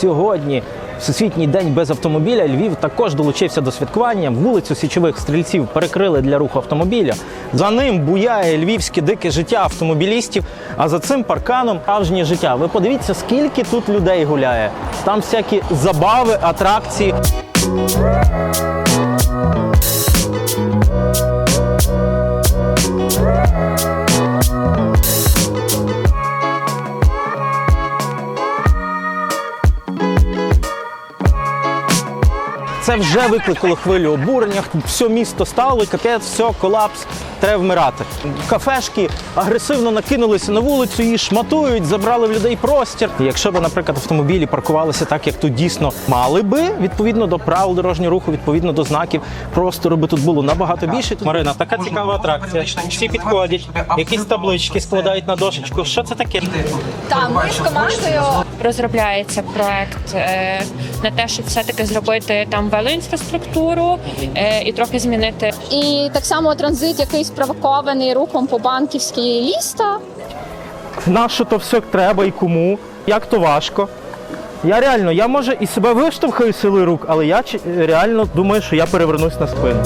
сьогодні, Всесвітній день без автомобіля, Львів також долучився до святкування. Вулицю січових стрільців перекрили для руху автомобіля. За ним буяє львівське дике життя автомобілістів. А за цим парканом справжнє життя. Ви подивіться, скільки тут людей гуляє. Там всякі забави, атракції. Це вже викликало хвилю обурення. Все місто стало, капець, все, колапс, треба вмирати. Кафешки агресивно накинулися на вулицю, її шматують, забрали в людей простір. Якщо б, наприклад, автомобілі паркувалися так, як тут дійсно мали би, відповідно до правил дорожнього руху, відповідно до знаків, простору би тут було набагато більше. Марина, така цікава атракція. Всі підходять, якісь таблички складають на дошечку. Що це таке? Так, ми з командою розробляється проект е, на те, щоб все-таки зробити там велоінфраструктуру е, і трохи змінити і так само транзит, який спровокований рухом по банківській ліста. Нащо то все треба і кому, як то важко. Я реально, я може і себе виштовхаю силою рук, але я реально думаю, що я перевернусь на спину.